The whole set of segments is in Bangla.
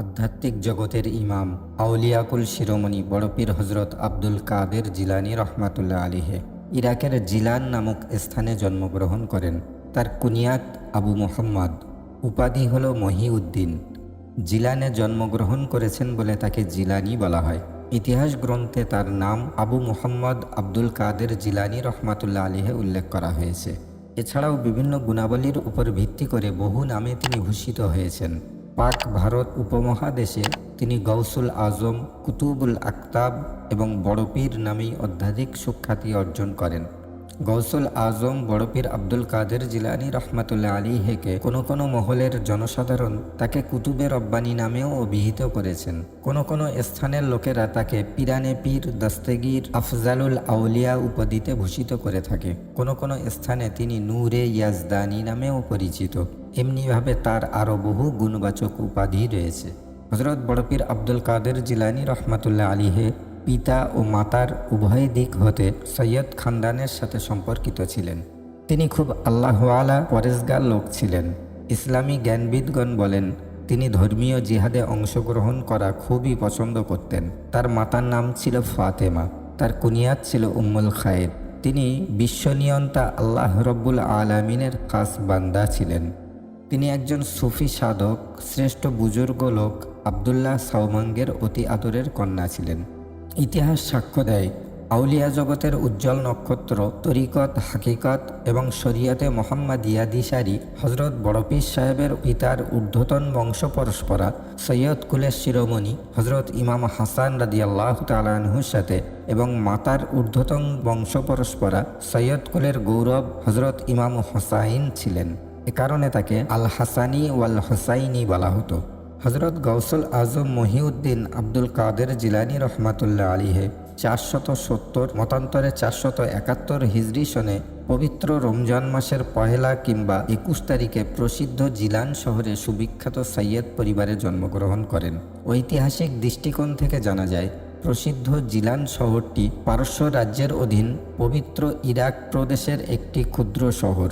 আধ্যাত্মিক জগতের ইমাম আউলিয়াকুল শিরোমণি বড়পীর হজরত আব্দুল কাদের জিলানি রহমাতুল্লাহ আলিহে ইরাকের জিলান নামক স্থানে জন্মগ্রহণ করেন। তার কুনিয়াত আবু মোহাম্মদ, উপাধি হল মহিউদ্দিন। জিলানে জন্মগ্রহণ করেছেন বলে তাকে জিলানি বলা হয়। ইতিহাস গ্রন্থে তার নাম আবু মোহাম্মদ আব্দুল কাদের জিলানি রহমাতুল্লাহ আলিহে উল্লেখ করা হয়েছে। এছাড়াও বিভিন্ন গুণাবলীর উপর ভিত্তি করে বহু নামে তিনি ভূষিত হয়েছেন। পাক ভারত উপমহাদেশে তিনি গৌসুল আজম, কুতুবুল আক্তাব এবং বড়পীর নামেই অধ্যাধিক সুখ্যাতি অর্জন করেন। গৌসুল আজম বড়পীর আব্দুল কাদের জিলানি রহমাতুল্লাহ আলী হেকে কোনো কোনো মহলের জনসাধারণ তাকে কুতুবে রব্বানি নামেও অভিহিত করেছেন। কোনো কোনো স্থানের লোকেরা তাকে পিরানে পীর, দস্তেগীর, আফজালুল আউলিয়া উপাধিতে ভূষিত করে থাকে। কোনো কোনো স্থানে তিনি নূরে ইয়াজদানি নামেও পরিচিত। এমনিভাবে তার আরও বহু গুণবাচক উপাধি রয়েছে। হজরত বড়পীর আব্দুল কাদের জিলানি রহমাতুল্লাহ আলীহে পিতা ও মাতার উভয় দিক হতে সৈয়দ খানদানের সাথে সম্পর্কিত ছিলেন। তিনি খুব আল্লাহওয়ালা পরেশগার লোক ছিলেন। ইসলামী জ্ঞানবিদগণ বলেন, তিনি ধর্মীয় জিহাদে অংশগ্রহণ করা খুবই পছন্দ করতেন। তার মাতার নাম ছিল ফাতেমা, তার কুনিয়াত ছিল উম্মুল খায়ের। তিনি বিশ্বনিয়ন্তা আল্লাহ রব্বুল আলমিনের খাস বান্দা ছিলেন। তিনি একজন সুফি সাধক, শ্রেষ্ঠ বুজুর্গ লোক, আবদুল্লাহ সাউমাঙ্গের অতি আদরের কন্যা ছিলেন। ইতিহাস সাক্ষ্য দেয়। আউলিয়া জগতের উজ্জ্বল নক্ষত্র, তরিকত, হাকিকত এবং শরিয়াতে মোহাম্মদ ইয়াদিসারি হজরত বড়পীর সাহেবের পিতার ঊর্ধ্বতন বংশ পরস্পরা সৈয়দ কুলের শিরোমণি হজরত ইমাম হাসান রাদিয়াল্লাহ তালাহুর সাথে এবং মাতার ঊর্ধ্বতন বংশ পরস্পরা সৈয়দ কুলের গৌরব হজরত ইমাম হোসাইন ছিলেন। এ কারণে তাকে আল হাসানি ওয়াল হোসাইনি বলা হতো। হজরত গৌসুল আজম মহিউদ্দিন আব্দুল কাদের জিলানি রহমাতুল্লাহ আলীহে চারশত সত্তর, মতান্তরে চারশত একাত্তর হিজরি সনে পবিত্র রমজান মাসের পহেলা কিংবা একুশ তারিখে প্রসিদ্ধ জিলান শহরে সুবিখ্যাত সৈয়দ পরিবারে জন্মগ্রহণ করেন। ঐতিহাসিক দৃষ্টিকোণ থেকে জানা যায়, প্রসিদ্ধ জিলান শহরটি পারস্য রাজ্যের অধীন পবিত্র ইরাক প্রদেশের একটি ক্ষুদ্র শহর,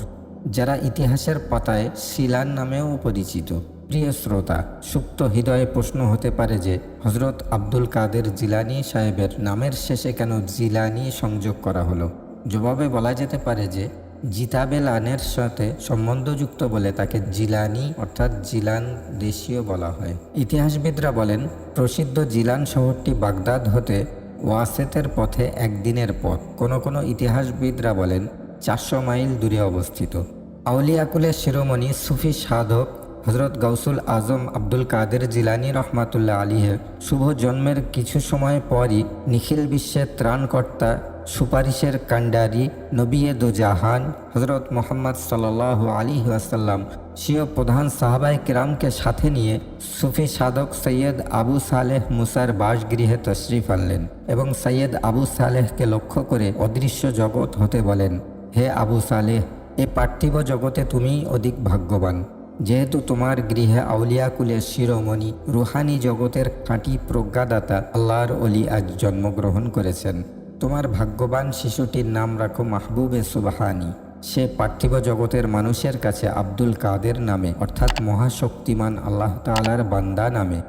যারা ইতিহাসের পাতায় শিলান নামেও পরিচিত। প্রিয় শ্রোতা, সুপ্ত হৃদয়ে প্রশ্ন হতে পারে যে হজরত আব্দুল কাদের জিলানি সাহেবের নামের শেষে কেন জিলানি সংযোগ করা হলো? জবাবে বলা যেতে পারে যে জিতাবেল আনের সাথে সম্বন্ধযুক্ত বলে তাকে জিলানি অর্থাৎ জিলান দেশীয় বলা হয়। ইতিহাসবিদরা বলেন, প্রসিদ্ধ জিলান শহরটি বাগদাদ হতে ওয়াসেতের পথে একদিনের পথ। কোনো কোনো ইতিহাসবিদরা বলেন, চারশো মাইল দূরে অবস্থিত। আউলিয়াকুলের শিরোমণি সুফি সাধক হজরত গৌসুল আজম আব্দুল কাদের জিলানি রহমাতুল্লাহ আলীহের শুভ জন্মের কিছু সময় পরই নিখিল বিশ্বের ত্রাণকর্তা, সুপারিশের কাণ্ডারি নবিয়ে দো জাহান, হজরত মোহাম্মদ সাল্লাহ আলী ওয়াসাল্লাম, স্বীয় প্রধান সাহাবাই কিরামকে সাথে নিয়ে সুফি সাধক সৈয়দ আবু সালেহ মুসার বাসগৃহে তশরিফ আনলেন এবং সৈয়দ আবু সালেহকে লক্ষ্য করে অদৃশ্য জগৎ হতে বলেন, হে আবু সালেহ, এ পার্থিব জগতে তুমি অধিক ভাগ্যবান। যেহেতু তোমার গৃহে আউলিয়াকুলের শিরোমণি রুহানি জগতের খাঁটি প্রজ্ঞাদাতা আল্লাহর অলি আজ জন্মগ্রহণ করেছেন। তোমার ভাগ্যবান শিশুটির নাম রাখো মাহবুবে সুবাহানি। সে পার্থিব জগতের মানুষের কাছে আব্দুল কাদের নামে, অর্থাৎ মহাশক্তিমান আল্লাহ তালার বান্দা নামে।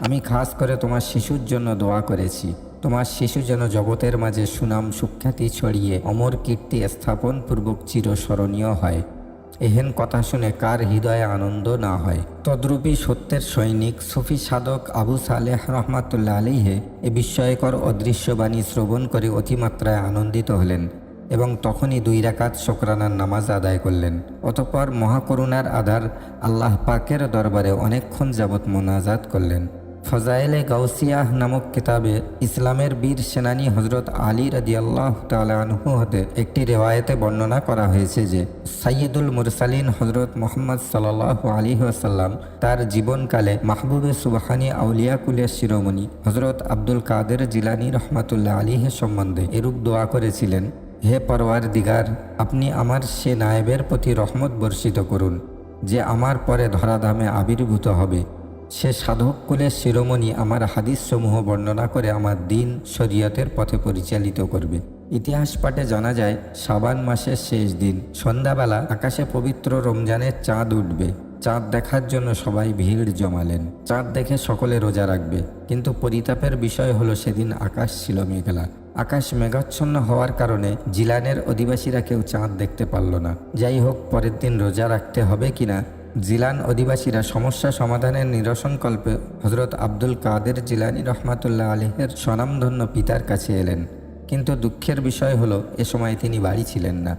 আমি খাস করে তোমার শিশুর জন্য দোয়া করেছি। তোমার শিশু যেন জগতের মাঝে সুনাম সুখ্যাতি ছড়িয়ে অমর কীর্তি স্থাপন পূর্বক চিরস্মরণীয় হয়। এহেন কথা শুনে কার হৃদয়ে আনন্দ না হয়? তদ্রূপী সত্যের সৈনিক সুফি সাধক আবু সালেহ রহমাতুল্লাহ আলিহে এ বিস্ময়কর অদৃশ্যবাণী শ্রবণ করে অতিমাত্রায় আনন্দিত হলেন এবং তখনই দুই রাকাত শোকরানার নামাজ আদায় করলেন। অতপর মহাকরুণার আধার আল্লাহ পাকের দরবারে অনেকক্ষণ যাবৎ মোনাজাত করলেন। ফজাইলে গাউসিয়াহ নামক কিতাবে ইসলামের বীর সেনানী হজরত আলী রাজি আল্লাহ তালহু হতে একটি রেওয়ায়তে বর্ণনা করা হয়েছে যে সাইয়দুল মুরসালিন হজরত মোহাম্মদ সাল্লাহ আলী আসাল্লাম তার জীবনকালে মাহবুবে সুবাহানি আউলিয়াকুলের শিরোমণি হজরত আব্দুল কাদের জিলানি রহমাতুল্লাহ আলীহের সম্বন্ধে এরূপ দোয়া করেছিলেন, হে পরওয়ার দিগার আপনি আমার সে নায়েবের প্রতি রহমত বর্ষিত করুন, যে আমার পরে ধরাধামে আবির্ভূত হবে। সে সাধক কুলের শিরোমণি আমার হাদিসসমূহ বর্ণনা করে আমার দিন শরীয়তের পথে পরিচালিত করবে। ইতিহাস পাঠে জানা যায় সাবান মাসের শেষ দিন, সন্ধ্যাবেলা আকাশে পবিত্র রমজানের চাঁদ উঠবে। চাঁদ দেখার জন্য সবাই ভিড় জমালেন। চাঁদ দেখে সকলে রোজা রাখবে। কিন্তু পরিতাপের বিষয় হলো সেদিন আকাশ ছিল মেঘলা। আকাশ মেঘাচ্ছন্ন হওয়ার কারণে জিলানের অধিবাসীরা কেউ চাঁদ দেখতে পারল না। যাই হোক, পরের দিন রোজা রাখতে হবে কিনা জিলান অধিবাসীরা সমস্যা সমাধানের নিরসনকল্পে হজরত আব্দুল কাদের জিলানি রহমাতুল্লাহ আলহের স্বনামধন্য পিতার কাছে এলেন। কিন্তু দুঃখের বিষয় হলো, এ সময় তিনি বাড়ি ছিলেন না।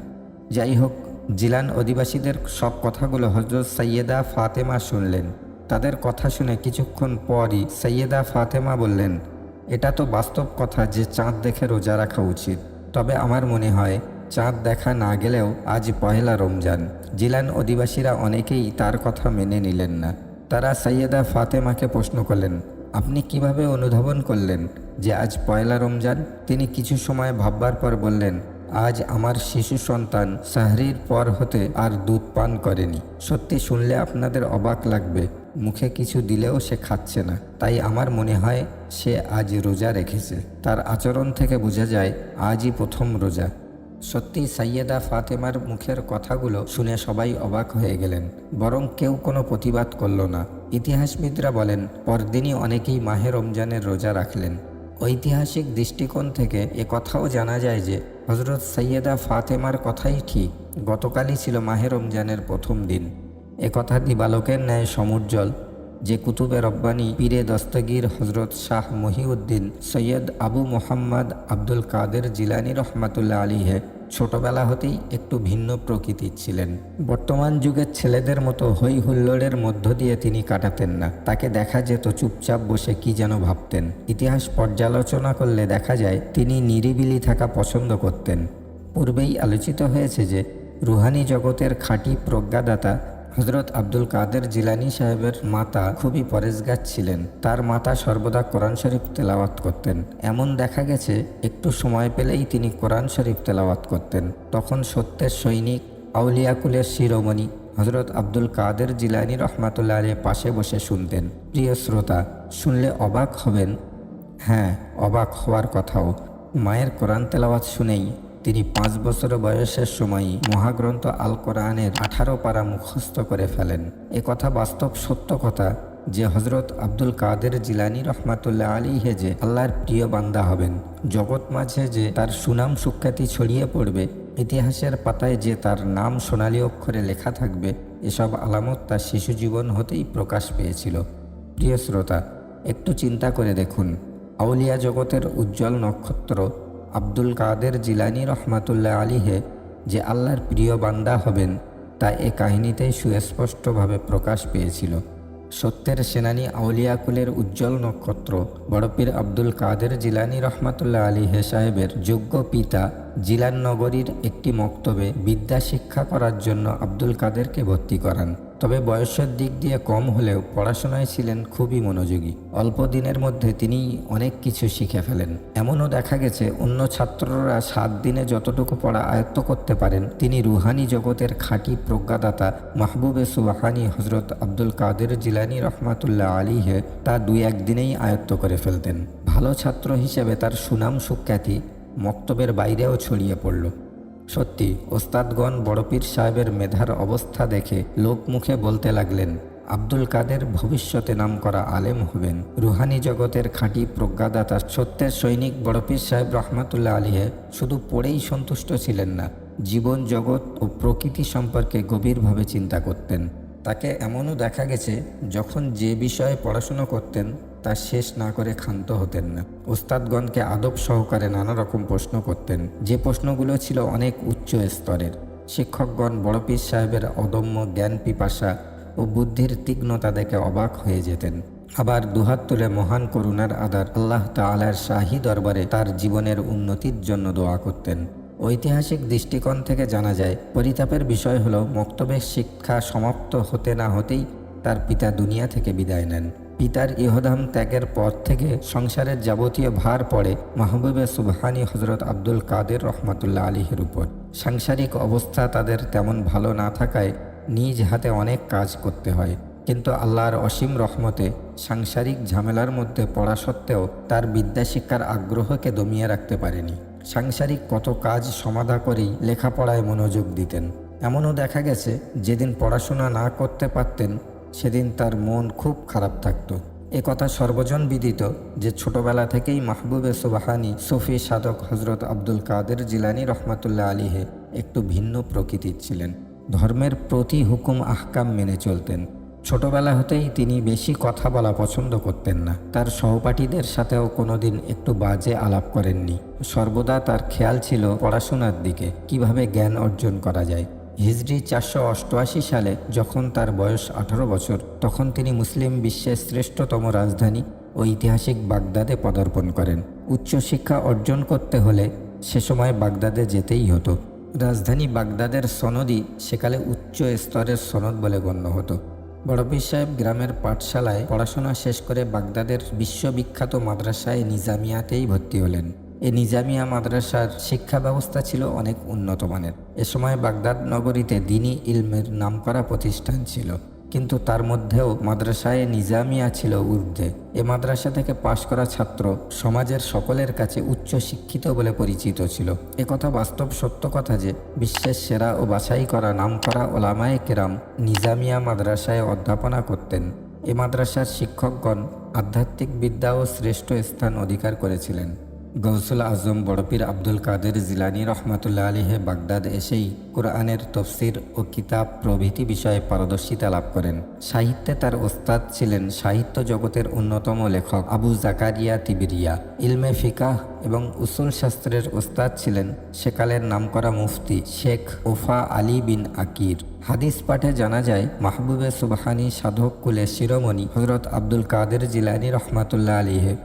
যাই হোক, জিলান অধিবাসীদের সব কথাগুলো হজরত সৈয়দা ফাতেমা শুনলেন। তাদের কথা শুনে কিছুক্ষণ পরই সৈয়দা ফাতেমা বললেন, এটা তো বাস্তব কথা যে চাঁদ দেখে রোজা রাখা উচিত। তবে আমার মনে হয় চাঁদ দেখা না গেলেও আজ পহেলা রমজান। জিলান অধিবাসীরা অনেকেই তার কথা মেনে নিলেন না। তারা সৈয়দা ফাতেমাকে প্রশ্ন করলেন, আপনি কীভাবে অনুধাবন করলেন যে আজ পয়লা রমজান? তিনি কিছু সময় ভাববার পর বললেন, আজ আমার শিশু সন্তান সাহরির পর হতে আর দুধ পান করেনি। সত্যি শুনলে আপনাদের অবাক লাগবে, মুখে কিছু দিলেও সে খাচ্ছে না। তাই আমার মনে হয় সে আজ রোজা রেখেছে। তার আচরণ থেকে বোঝা যায়, আজই প্রথম রোজা। সত্যি সাইয়েদা ফাতেমার মুখের কথাগুলো শুনে সবাই অবাক হয়ে গেলেন। বরং কেউ কোনো প্রতিবাদ করল না। ইতিহাসবিদরা বলেন, পরদিনই অনেকেই মাহে রমজানের রোজা রাখলেন। ঐতিহাসিক দৃষ্টিকোণ থেকে কথাও জানা যায় যে হজরত সৈয়দা ফাতেমার কথাই ঠিক। গতকালই ছিল মাহে রমজানের প্রথম দিন। এ কথা দিবালকের ন্যায় সমুজ্জ্বল। যে কুতুবে রব্বানি পীরে দস্তগীর হজরত শাহ মহিউদ্দিন সৈয়দ আবু মোহাম্মদ আব্দুল কাদের জিলানি রহমাতুল্লাহ আলীহে ছোটবেলা হতেই একটু ভিন্ন প্রকৃতির ছিলেন। বর্তমান যুগের ছেলেদের মতো হই হুল্লোড়ের মধ্য দিয়ে তিনি কাটাতেন না। তাকে দেখা যেত চুপচাপ বসে কি যেন ভাবতেন। ইতিহাস পর্যালোচনা করলে দেখা যায়, তিনি নিরিবিলি থাকা পছন্দ করতেন। পূর্বেই আলোচিত হয়েছে যে, রুহানি জগতের খাঁটি প্রজ্ঞাদাতা হজরত আব্দুল কাদের জিলানি সাহেবের মাতা খুবই পরেশগাছ ছিলেন। তার মাতা সর্বদা কোরআন শরীফ তেলাওয়াত করতেন। এমন দেখা গেছে, একটু সময় পেলেই তিনি কোরআন শরীফ তেলাওয়াত করতেন। তখন সত্যের সৈনিক আউলিয়াকুলের শিরোমণি হজরত আব্দুল কাদের জিলানি রহমাতুল্লাহ আলী পাশে বসে শুনতেন। প্রিয় শ্রোতা, শুনলে অবাক হবেন। হ্যাঁ অবাক হওয়ার কথাও। মায়ের কোরআন তেলাওয়াত শুনেই তিনি পাঁচ বছর বয়সের সময়ই মহাগ্রন্থ আল কোরআনের আঠারো পারা মুখস্থ করে ফেলেন। কথা বাস্তব সত্য কথা যে হজরত আব্দুল কাদের জিলানি রহমাতুল্লাহ আলী হেজে আল্লাহর প্রিয় বান্দা হবেন। জগৎ মাঝে যে তার সুনাম সুখ্যাতি ছড়িয়ে পড়বে, ইতিহাসের পাতায় যে তার নাম সোনালী অক্ষরে লেখা থাকবে, এসব আলামত তার শিশু জীবন হতেই প্রকাশ পেয়েছিল। প্রিয় শ্রোতা, একটু চিন্তা করে দেখুন, আউলিয়া জগতের উজ্জ্বল নক্ষত্র আব্দুল কাদের জিলানি রহমাতুল্লাহ আলীহে যে আল্লাহর প্রিয় বান্দা হবেন, তা এ কাহিনীতেই সুস্পষ্টভাবে প্রকাশ পেয়েছিল। সত্যের সেনানী আউলিয়াকুলের উজ্জ্বল নক্ষত্র, বড়পীর আব্দুল কাদের জিলানি রহমাতুল্লাহ আলী হে সাহেবের যোগ্য পিতা জিলান নগরীর একটি মক্তবে বিদ্যা শিক্ষা করার জন্য আব্দুল কাদেরকে ভর্তি করান। তবে বয়সের দিক দিয়ে কম হলেও পড়াশোনায় ছিলেন খুবই মনোযোগী। অল্প দিনের মধ্যে তিনি অনেক কিছু শিখে ফেলেন। এমনও দেখা গেছে, অন্য ছাত্ররা সাত দিনে যতটুকু পড়া আয়ত্ত করতে পারেন, তিনি রুহানি জগতের খাঁটি প্রজ্ঞাদাতা মাহবুবে সুবাহানি হজরত আব্দুল কাদের জিলানি রহমাতুল্লাহ আলীহে তা দুই একদিনেই আয়ত্ত করে ফেলতেন। ভালো ছাত্র হিসেবে তার সুনাম সুখ্যাতি মক্তবের বাইরেও ছড়িয়ে পড়ল। সত্যি, ওস্তাদগণ বড়পীর সাহেবের মেধার অবস্থা দেখে লোকমুখে বলতে লাগলেন, আব্দুল কাদের ভবিষ্যতে নাম করা আলেম হবেন। রুহানি জগতের খাঁটি প্রজ্ঞাদাতা সত্যের সৈনিক বড়পীর সাহেব রহমাতুল্লাহ আলীহে শুধু পড়েই সন্তুষ্ট ছিলেন না, জীবন জগৎ ও প্রকৃতি সম্পর্কে গভীরভাবে চিন্তা করতেন। তাকে এমনও দেখা গেছে, যখন যে বিষয়ে পড়াশুনো করতেন তা শেষ না করে ক্ষান্ত হতেন না। ওস্তাদগণকে আদব সহকারে নানা রকম প্রশ্ন করতেন। যে প্রশ্নগুলো ছিল অনেক উচ্চ স্তরের। শিক্ষকগণ, বড়পীর সাহেবের অদম্য জ্ঞান পিপাসা ও বুদ্ধির তীক্ষ্ণতা দেখে অবাক হয়ে যেতেন। আবার দুহাত তুলে মহান করুণার আদার আল্লাহ তালার শাহী দরবারে তার জীবনের উন্নতির জন্য দোয়া করতেন। ঐতিহাসিক দৃষ্টিকোণ থেকে জানা যায়, পরিতাপের বিষয় হলো মক্তবের শিক্ষা সমাপ্ত হতে না হতেই তার পিতা দুনিয়া থেকে বিদায় নেন। পিতার ইহদাম ত্যাগের পর থেকে সংসারের যাবতীয় ভার পড়ে মাহবুবে সুবহানি হজরত আব্দুল কাদের রহমাতুল্লাহ আলীহের উপর। সাংসারিক অবস্থা তাদের তেমন ভালো না থাকায় নিজ হাতে অনেক কাজ করতে হয়। কিন্তু আল্লাহর অসীম রহমতে সাংসারিক ঝামেলার মধ্যে পড়া সত্ত্বেও তার বিদ্যাশিক্ষার আগ্রহকে দমিয়ে রাখতে পারেনি। সাংসারিক কত কাজ সমাধা করেই লেখাপড়ায় মনোযোগ দিতেন। এমনও দেখা গেছে, যেদিন পড়াশোনা না করতে পারতেন সেদিন তার মন খুব খারাপ থাকত। এ কথা সর্বজন বিদিত যে ছোটবেলা থেকেই মাহবুবে সুবাহানি সফি সাধক হজরত আব্দুল কাদের জিলানি রহমাতুল্লাহ আলীহে একটু ভিন্ন প্রকৃতির ছিলেন। ধর্মের প্রতি হুকুম আহকাম মেনে চলতেন। ছোটবেলা হতেই তিনি বেশি কথা বলা পছন্দ করতেন না। তার সহপাঠীদের সাথেও কোনোদিন একটু বাজে আলাপ করেননি। সর্বদা তার খেয়াল ছিল পড়াশোনার দিকে, কীভাবে জ্ঞান অর্জন করা যায়। হিজরি চারশো অষ্টআশি সালে যখন তার বয়স আঠারো বছর, তখন তিনি মুসলিম বিশ্বের শ্রেষ্ঠতম রাজধানী ঐতিহাসিক বাগদাদে পদার্পণ করেন। উচ্চশিক্ষা অর্জন করতে হলে সে সময় বাগদাদে যেতেই হতো। রাজধানী বাগদাদের সনদই সেকালে উচ্চ স্তরের সনদ বলে গণ্য হতো। বড়পীর সাহেব গ্রামের পাঠশালায় পড়াশোনা শেষ করে বাগদাদের বিশ্ববিখ্যাত মাদ্রাসায় নিজামিয়াতেই ভর্তি হলেন। এ নিজামিয়া মাদ্রাসার শিক্ষা ব্যবস্থা ছিল অনেক উন্নত মানের। এ সময় বাগদাদ নগরীতে দিনী ইলমের নামকরা প্রতিষ্ঠান ছিল। কিন্তু তার মধ্যেও মাদ্রাসায় নিজামিয়া ছিল ঊর্ধ্বে। এ মাদ্রাসা থেকে পাশ করা ছাত্র সমাজের সকলের কাছে উচ্চ শিক্ষিত বলে পরিচিত ছিল। একথা বাস্তব সত্য কথা যে, বিশ্বের সেরা ও বাছাই করা নামকরা ওলামায়ে কেরাম নিজামিয়া মাদ্রাসায় অধ্যাপনা করতেন। এ মাদ্রাসার শিক্ষকগণ আধ্যাত্মিক বিদ্যা ও শ্রেষ্ঠ স্থান অধিকার করেছিলেন। গৌসুল আজম বড়পীর আব্দুল কাদের জিলানি রহমাতুল্লাহ আলীহে বাগদাদ এসেই কোরআনের তফসির ও কিতাব প্রভৃতি বিষয়ে পারদর্শিতা লাভ করেন। সাহিত্যে তার ওস্তাদ ছিলেন সাহিত্য জগতের অন্যতম লেখক আবু জাকারিয়া তিবিরিয়া। ইলমে ফিকাহ এবং উসুল শাস্ত্রের ওস্তাদ ছিলেন সেকালের নামকরা মুফতি শেখ ওফা আলী বিন আকির। হাদিস পাঠে জানা যায়, মাহবুবে সুবাহানি সাধক কুলে শিরোমণি হজরত আব্দুল কাদের জিলানি রহমাতুল্লাহ আলীহে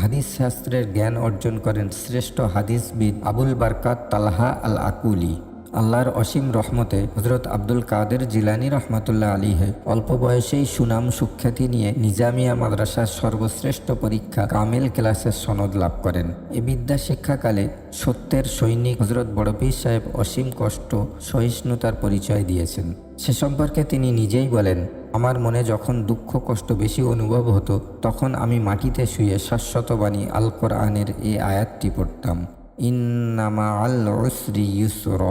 হাদিস শাস্ত্রের জ্ঞান অর্জন করেন শ্রেষ্ঠ হাদিসবিদ আবুল বারকাত তালহা আল আকুলি আল্লাহর অসীম রহমতে হজরত আব্দুল কাদের জিলানি রহমাতুল্লাহ আলীহে অল্প বয়সেই সুনাম সুখ্যাতি নিয়ে নিজামিয়া মাদ্রাসার সর্বশ্রেষ্ঠ পরীক্ষা কামেল ক্লাসের সনদ লাভ করেন। এ বিদ্যা শিক্ষাকালে সত্যের সৈনিক হজরত বড়পীর সাহেব অসীম কষ্ট, সহিষ্ণুতার পরিচয় দিয়েছেন। সে সম্পর্কে তিনি নিজেই বলেন আমার মনে যখন দুঃখ কষ্ট বেশি অনুভব হতো, তখন আমি মাটিতে শুয়ে শাশ্বতবাণী আল কোরআনের এই আয়াতটি পড়তাম। ইন্নামা আল উসরি ইউসর।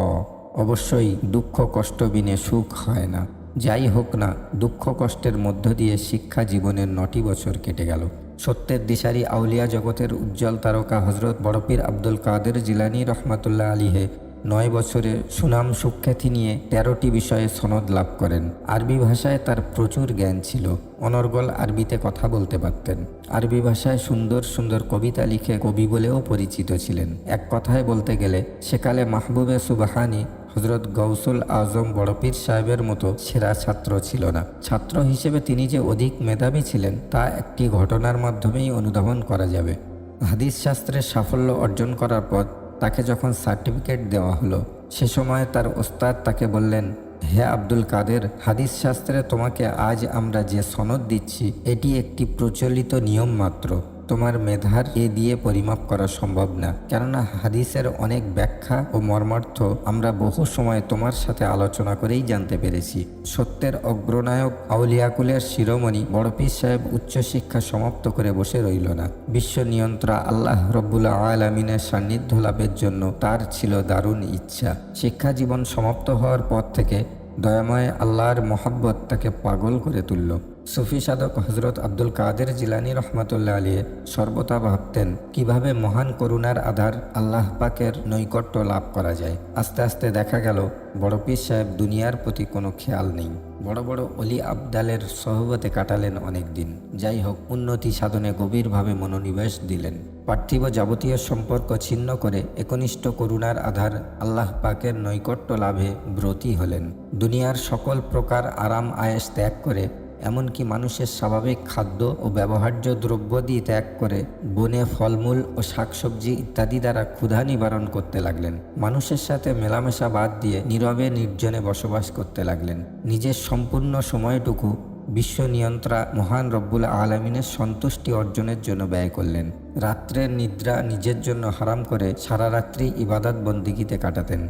অবশ্যই দুঃখ কষ্ট বিনে সুখ হয় না। যাই হোক না, দুঃখ কষ্টের মধ্য দিয়ে শিক্ষা জীবনের নটি বছর কেটে গেল। সত্যের দিশারি আউলিয়া জগতের উজ্জ্বল তারকা হজরত বড়পীর আব্দুল কাদের জিলানি রহমাতুল্লাহ আলীহে নয় বছরে সুনাম সুখ্যাতি নিয়ে তেরোটি বিষয়ে সনদ লাভ করেন। আরবি ভাষায় তার প্রচুর জ্ঞান ছিল। অনর্গল আরবিতে কথা বলতে পারতেন। আরবি ভাষায় সুন্দর সুন্দর কবিতা লিখে কবি বলেও পরিচিত ছিলেন। এক কথায় বলতে গেলে, সেকালে মাহবুবে সুবাহানি হজরত গৌসুল আজম বড়পীর সাহেবের মতো সেরা ছাত্র ছিল না। ছাত্র হিসেবে তিনি যে অধিক মেধাবী ছিলেন, তা একটি ঘটনার মাধ্যমেই অনুধাবন করা যাবে। হাদিস শাস্ত্রের সাফল্য অর্জন করার পর তাকে যখন সার্টিফিকেট দেওয়া হলো, সে সময় তার ওস্তাদ তাকে বললেন, হে আব্দুল কাদের, হাদিস শাস্ত্রে তোমাকে আজ আমরা যে সনদ দিচ্ছি, এটি একটি প্রচলিত নিয়ম মাত্র। তোমার মেধার এ দিয়ে পরিমাপ করা সম্ভব না। কেননা হাদিসের অনেক ব্যাখ্যা ও মর্মার্থ আমরা বহু সময় তোমার সাথে আলোচনা করেই জানতে পেরেছি। সত্যের অগ্রনায়ক আউলিয়াকুলের শিরোমণি বড়পীর সাহেব উচ্চশিক্ষা সমাপ্ত করে বসে রইল না। বিশ্ব নিয়ন্ত্রা আল্লাহ রব্বুল্লা আলমিনের সান্নিধ্য লাভের জন্য তার ছিল দারুণ ইচ্ছা। শিক্ষা জীবন সমাপ্ত হওয়ার পর থেকে দয়াময় আল্লাহর মোহাব্বত তাকে পাগল করে তুলল। সুফি সাধক হজরত আব্দুল কাদের জিলানি রহমতুল্লাহ আলী সর্বদা ভাবতেন, কীভাবে মহান করুণার আধার আল্লাহ পাকের নৈকট্য লাভ করা যায়। আস্তে আস্তে দেখা গেল, বড় পীর সাহেব দুনিয়ার প্রতি কোনো খেয়াল নেই। বড় বড় অলি আবদালের সহবতে কাটালেন অনেক দিন যাই হোক, উন্নতি সাধনে গভীরভাবে মনোনিবেশ দিলেন। পার্থিব যাবতীয় সম্পর্ক ছিন্ন করে একনিষ্ঠ করুণার আধার আল্লাহ পাকের নৈকট্য লাভে ব্রতী হলেন। দুনিয়ার সকল প্রকার আরাম আয়েস ত্যাগ করে এমনকি মানুষের স্বাভাবিক খাদ্য ও ব্যবহার্য দ্রব্যাদি ত্যাগ করে বনে ফলমূল ও শাকসবজি ইত্যাদি দ্বারা ক্ষুধা নিবারণ করতে লাগলেন। মানুষের সাথে মেলামেশা বাদ দিয়ে নীরবে নির্জনে বসবাস করতে লাগলেন। নিজের সম্পূর্ণ সময়টুকু বিশ্ব নিয়ন্ত্রা মহান রব্বুল আলমিনের সন্তুষ্টি অর্জনের জন্য ব্যয় করলেন। রাত্রের নিদ্রা নিজের জন্য হারাম করে সারা রাত্রি ইবাদত বন্দিগিতে কাটাতেন।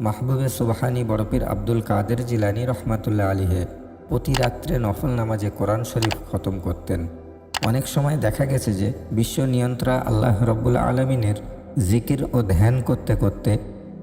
মাহবুবে সুবাহানি বড়পীর আব্দুল কাদের জিলানি রহমাতুল্লাহ আলীহে প্রতি রাত্রে নফল নামাজে কোরআন শরীফ খতম করতেন। অনেক সময় দেখা গেছে যে বিশ্ব নিয়ন্ত্রা আল্লাহ রব্বুল আলমিনের জিকির ও ধ্যান করতে করতে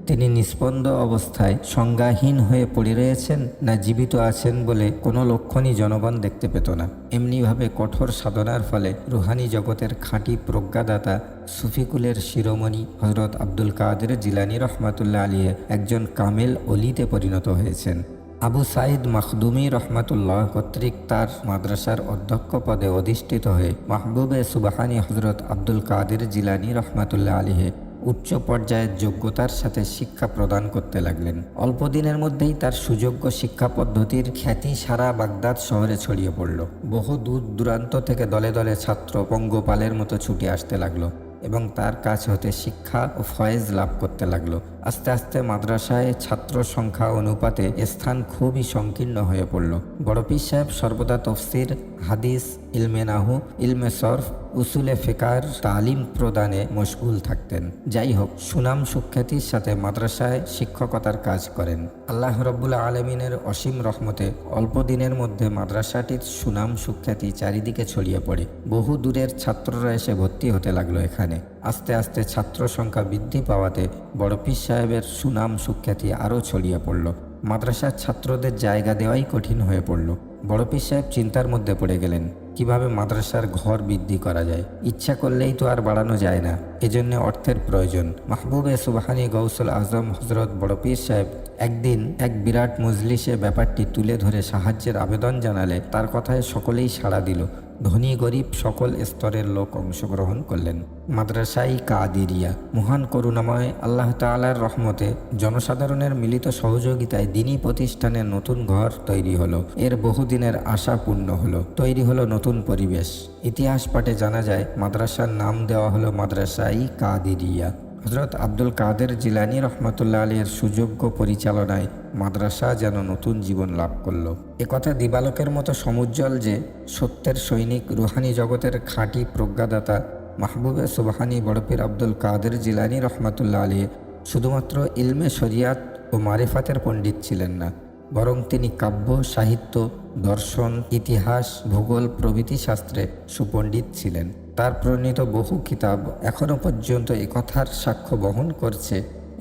তিনি নিস্পন্দ অবস্থায় সংজ্ঞাহীন হয়ে পড়ে রয়েছেন না জীবিত আছেন বলে কোনো লক্ষণই জনগণ দেখতে পেত না। এমনিভাবে কঠোর সাধনার ফলে রুহানি জগতের খাঁটি প্রজ্ঞাদাতা সুফিকুলের শিরোমণি হজরত আব্দুল কাদের জিলানি রহমাতুল্লাহ আলিয়ে একজন কামেল অলিতে পরিণত হয়েছেন। আবু সাইদ মাখদুমি রহমাতুল্লাহ কর্তৃক তার মাদ্রাসার অধ্যক্ষ পদে অধিষ্ঠিত হয়ে মাহবুবে সুবাহানি হজরত আব্দুল কাদের জিলানি রহমাতুল্লাহ আলিহে উচ্চ পর্যায়ের যোগ্যতার সাথে শিক্ষা প্রদান করতে লাগলেন। অল্প দিনের মধ্যেই তার সুযোগ্য শিক্ষা পদ্ধতির খ্যাতি সারা বাগদাদ শহরে ছড়িয়ে পড়ল। বহু দূর দূরান্ত থেকে দলে দলে ছাত্র পঙ্গপালের মতো ছুটে আসতে লাগল এবং তার কাছ হতে শিক্ষা ও ফয়েজ লাভ করতে লাগল। আস্তে আস্তে মাদ্রাসায় ছাত্র সংখ্যা অনুপাতে স্থান খুবই সংকীর্ণ হয়ে পড়ল। বড় পীর সাহেব সর্বদা তফসির, হাদিস, ইলমে নাহু, ইলমে সরফ, উসুলে ফেকার, তালিম প্রদানে মশগুল থাকতেন। যাই হোক সুনাম সুখ্যাতির সাথে মাদ্রাসায় শিক্ষকতার কাজ করেন। আল্লাহ রব্বুল আলমিনের অসীম রহমতে অল্প দিনের মধ্যে মাদ্রাসাটির সুনাম সুখ্যাতি চারিদিকে ছড়িয়ে পড়ে। বহু দূরের ছাত্ররা এসে ভর্তি হতে লাগল এখানে। আস্তে আস্তে ছাত্র সংখ্যা বৃদ্ধি পাওয়াতে বড় পীর সাহেবের সুনাম সুখ্যাতি আরও ছড়িয়ে পড়ল। মাদ্রাসার ছাত্রদের জায়গা দেওয়াই কঠিন হয়ে পড়ল। বড় পীর সাহেব চিন্তার মধ্যে পড়ে গেলেন, কীভাবে মাদ্রাসার ঘর বৃদ্ধি করা যায়? ইচ্ছা করলেই তো আর বাড়ানো যায় না। এজন্য অর্থের প্রয়োজন। মাহবুবে সুবাহানি গৌসুল আজম হজরত বড় পীর সাহেব একদিন এক বিরাট মজলিসে ব্যাপারটি তুলে ধরে সাহায্যের আবেদন জানালে তার কথায় সকলেই সাড়া দিল। ধনী গরিব সকল স্তরের লোক অংশগ্রহণ করলেন। মাদ্রাসাই কাদিরিয়া, মহান করুণাময় আল্লাহ তালার রহমতে জনসাধারণের মিলিত সহযোগিতায় দিনী প্রতিষ্ঠানের নতুন ঘর তৈরি হলো। এর বহুদিনের আশা পূর্ণ হলো। তৈরি হলো নতুন পরিবেশ। ইতিহাস পাঠে জানা যায়, মাদ্রাসার নাম দেওয়া হলো মাদ্রাসাই কাদিরিয়া। হজরত আব্দুল কাদের জিলানি রহমতুল্লাহ আলীর সুযোগ্য পরিচালনায় মাদ্রাসা যেন নতুন জীবন লাভ করল। একথা দিবালকের মতো সমুজ্জ্বল যে সত্যের সৈনিক রুহানি জগতের খাঁটি প্রজ্ঞাদাতা মাহবুবে সুবাহানি বড়পীর আব্দুল কাদের জিলানি রহমতুল্লাহ আলী শুধুমাত্র ইলমে শরিয়াত ও মারিফাতের পণ্ডিত ছিলেন না, বরং তিনি কাব্য, সাহিত্য, দর্শন, ইতিহাস, ভূগোল প্রভৃতি শাস্ত্রে সুপণ্ডিত ছিলেন। তার প্রণীত বহু কিতাব এখনও পর্যন্ত একথার সাক্ষ্য বহন করছে।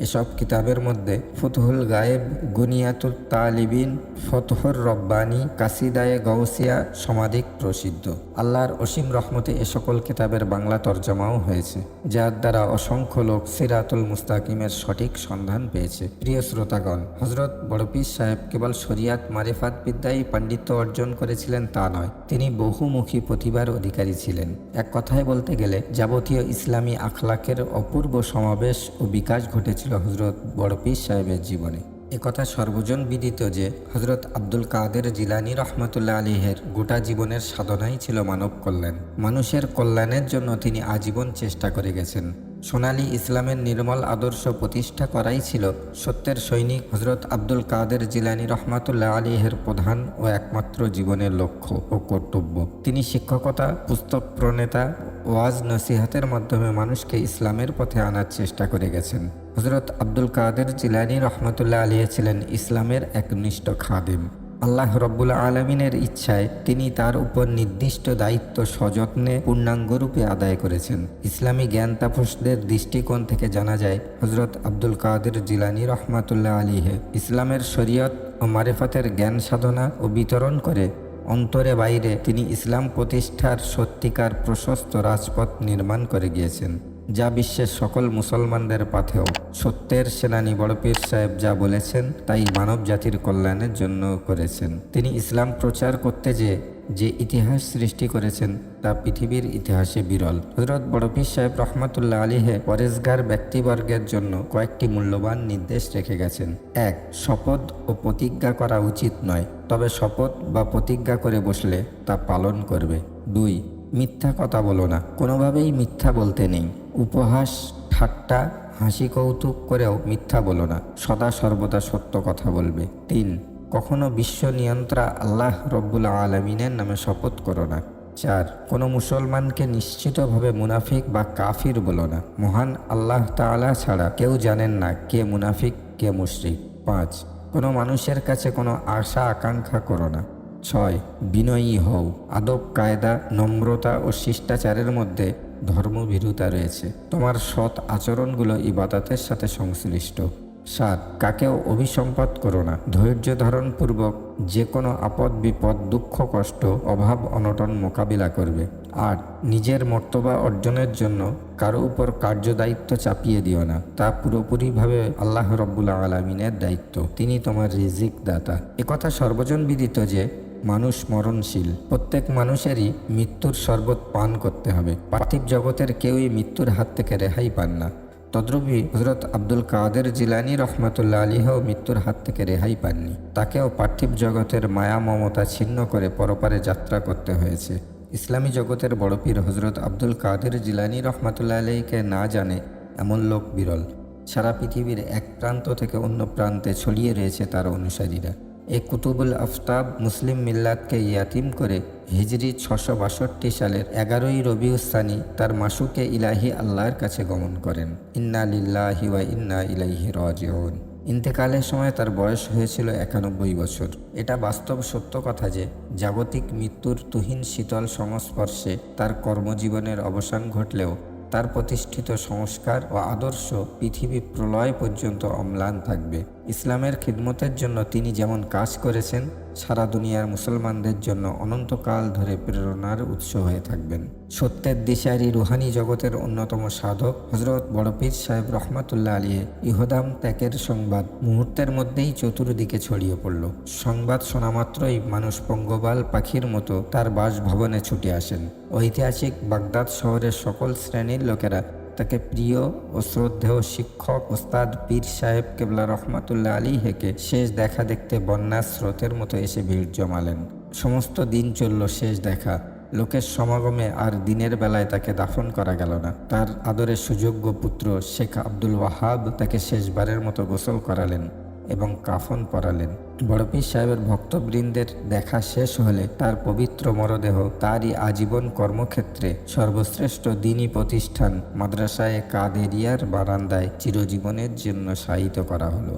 এসব কিতাবের মধ্যে ফুতহুল গায়েব গুনিয়াতুল তালিবিন, ফতহর রব্বানি, কাসিদায়ে গৌসিয়া সমাধিক প্রসিদ্ধ। আল্লাহর অসীম রহমতে এ সকল কিতাবের বাংলা তর্জমাও হয়েছে, যার দ্বারা অসংখ্য লোক সিরাতুল মুস্তাকিমের সঠিক সন্ধান পেয়েছে। প্রিয় শ্রোতাগণ হজরত বড়পীর সাহেব কেবল শরিয়াত মারিফাত বিদ্যায় পাণ্ডিত্য অর্জন করেছিলেন তা নয়, তিনি বহুমুখী প্রতিভার অধিকারী ছিলেন। এক কথায় বলতে গেলে, যাবতীয় ইসলামী আখলাকের অপূর্ব সমাবেশ ও বিকাশ ঘটেছিল হজরত বড়পীর সাহেবের জীবনে। একথা সর্বজন বিদিত যে হজরত আব্দুল কাদের জিলানি রহমতুল্লাহ আলীহের গোটা জীবনের সাধনাই ছিল মানব কল্যাণ। মানুষের কল্যাণের জন্য তিনি আজীবন চেষ্টা করে গেছেন। সোনালী ইসলামের নির্মল আদর্শ প্রতিষ্ঠা করাই ছিল সত্যের সৈনিক হজরত আব্দুল কাদের জিলানি রহমাতুল্লাহ আলীহের প্রধান ও একমাত্র জীবনের লক্ষ্য ও কর্তব্য। তিনি শিক্ষকতা, পুস্তক প্রণেতা ওয়াজ নসিহাতের মাধ্যমে মানুষকে ইসলামের পথে আনার চেষ্টা করে গেছেন। হজরত আব্দুল কাদের জিলানি রহমতুল্লাহ আলিয়া ছিলেন ইসলামের একনিষ্ঠ খাদেম। আল্লাহ রব্বুল আলমিনের ইচ্ছায় তিনি তার উপর নির্দিষ্ট দায়িত্ব সযত্নে পূর্ণাঙ্গরূপে আদায় করেছেন। ইসলামী জ্ঞান তাপসদের দৃষ্টিকোণ থেকে জানা যায়, হজরত আব্দুল কাদের জিলানি রহমাতুল্লাহ আলীহে ইসলামের শরীয়ত ও মারেফাতের জ্ঞান সাধনা ও বিতরণ করে অন্তরে বাইরে তিনি ইসলাম প্রতিষ্ঠার সত্যিকার প্রশস্ত রাজপথ নির্মাণ করে গিয়েছেন। যা বিশ্বের সকল মুসলমানদের পাথেও সত্যের সেনানী বড়পীর সাহেব যা বলেছেন, তাই মানব জাতির কল্যাণের জন্য করেছেন। তিনি ইসলাম প্রচার করতে যে যে ইতিহাস সৃষ্টি করেছেন, তা পৃথিবীর ইতিহাসে বিরল। হজরত বড়পীর সাহেব রহমতুল্লাহ আলীহে পরেশগার ব্যক্তিবর্গের জন্য কয়েকটি মূল্যবান নির্দেশ রেখে গেছেন। এক, শপথ ও প্রতিজ্ঞা করা উচিত নয়, তবে শপথ বা প্রতিজ্ঞা করে বসলে তা পালন করবে। দুই, মিথ্যা কথা বলো না, কোনোভাবেই মিথ্যা বলতে নেই। উপহাস, ঠাট্টা, হাসি কৌতুক করেও মিথ্যা বলো না। সদা সর্বদা সত্য কথা বলবে। তিন, কখনো বিশ্ব নিয়ন্ত্রা আল্লাহ রব্বুল আলমিনের নামে শপথ করো না। চার, কোনো মুসলমানকে নিশ্চিতভাবে মুনাফিক বা কাফির বলো না। মহান আল্লাহ তাআলা ছাড়া কেউ জানেন না কে মুনাফিক, কে মুশরিক। পাঁচ, কোনো মানুষের কাছে কোনো আশা, আকাঙ্ক্ষা করো না। ছয়, বিনয়ী হও। আদব, কায়দা, নম্রতা ও শিষ্টাচারের মধ্যে ধর্মভীরুতা রয়েছে। তোমার সৎ আচরণগুলো ইবাদতের সাথে সংশ্লিষ্ট। সাত, কাকেও অভিসম্পাদ করো না। ধৈর্য ধারণ পূর্বক যে কোনো আপদ, বিপদ, দুঃখ, কষ্ট, অভাব, অনটন মোকাবিলা করবে। আর নিজের মর্তবা অর্জনের জন্য কারও উপর কার্যদায়িত্ব চাপিয়ে দিও না। তা পুরোপুরিভাবে আল্লাহ রব্বুল আলমিনের দায়িত্ব। তিনি তোমার রিজিক দাতা। একথা সর্বজন বিদিত যে মানুষ মরণশীল। প্রত্যেক মানুষেরই মৃত্যুর শরবত পান করতে হবে। পার্থিব জগতের কেউই মৃত্যুর হাত থেকে রেহাই পান না। তদ্রূপী হজরত আব্দুল কাদের জিলানি রহমতুল্লাহ আলীও মৃত্যুর হাত থেকে রেহাই পাননি। তাকেও পার্থিব জগতের মায়া মমতা ছিন্ন করে পরপারে যাত্রা করতে হয়েছে। ইসলামী জগতের বড় পীর হজরত আব্দুল কাদের জিলানি রহমতুল্লাহ আলীকে না জানে এমন লোক বিরল। সারা পৃথিবীর এক প্রান্ত থেকে অন্য প্রান্তে ছড়িয়ে রয়েছে তার অনুসারীরা। এই কুতুবুল আফতাব মুসলিম মিল্লাতকে ইয়াতিম করে হিজরি ছশো বাষট্টি সালের এগারোই রবিউস্তানি তার মাসুকে ইলাহি আল্লাহর কাছে গমন করেন। ইন্না লিল্লাহি ওয়া ইন্না ইলাইহি রাজিউন। ইন্তেকালের সময় তার বয়স হয়েছিল একানব্বই বছর। এটা বাস্তব সত্য কথা যে জাগতিক মৃত্যুর তুহিন শীতল সংস্পর্শে তার কর্মজীবনের অবসান ঘটলেও তার প্রতিষ্ঠিত সংস্কার ও আদর্শ পৃথিবী প্রলয় পর্যন্ত অম্লান থাকবে। ইসলামের খিদমতের জন্য তিনি যেমন কাজ করেছেন, সারা দুনিয়ার মুসলমানদের জন্য অনন্তকাল ধরে প্রেরণার উৎস হয়ে থাকবেন। সত্যের দিশারি রুহানি জগতের অন্যতম সাধক হজরত বড়পীর সাহেব রহমাতুল্লাহ আলিয়ে ইহদাম ত্যাগের সংবাদ মুহূর্তের মধ্যেই চতুর্দিকে ছড়িয়ে পড়ল। সংবাদ শোনা মাত্রই মানুষ পঙ্গবাল পাখির মতো তার বাসভবনে ছুটে আসেন। ঐতিহাসিক বাগদাদ শহরের সকল শ্রেণির লোকেরা তাকে প্রিয় ও শ্রদ্ধেয় শিক্ষক ওস্তাদ পীর সাহেব কেবলা রহমাতুল্লাহ আলী হেকে শেষ দেখা দেখতে বন্যার স্রোতের মতো এসে ভিড় জমালেন। সমস্ত দিন চলল শেষ দেখা। লোকের সমাগমে আর দিনের বেলায় তাকে দাফন করা গেল না। তার আদরের সুযোগ্য পুত্র শেখ আব্দুল ওয়াহাব তাকে শেষবারের মতো গোসল করালেন। এবং কাফন পরালেন। বড়পীর সাহেবের ভক্তবৃন্দের দেখা শেষ হলে তার পবিত্র মরদেহ, তারই আজীবন কর্মক্ষেত্রে সর্বশ্রেষ্ঠ দিনী প্রতিষ্ঠান মাদ্রাসায় কাদেরিয়ার বারান্দায় চিরজীবনের জন্য শায়িত করা হলো।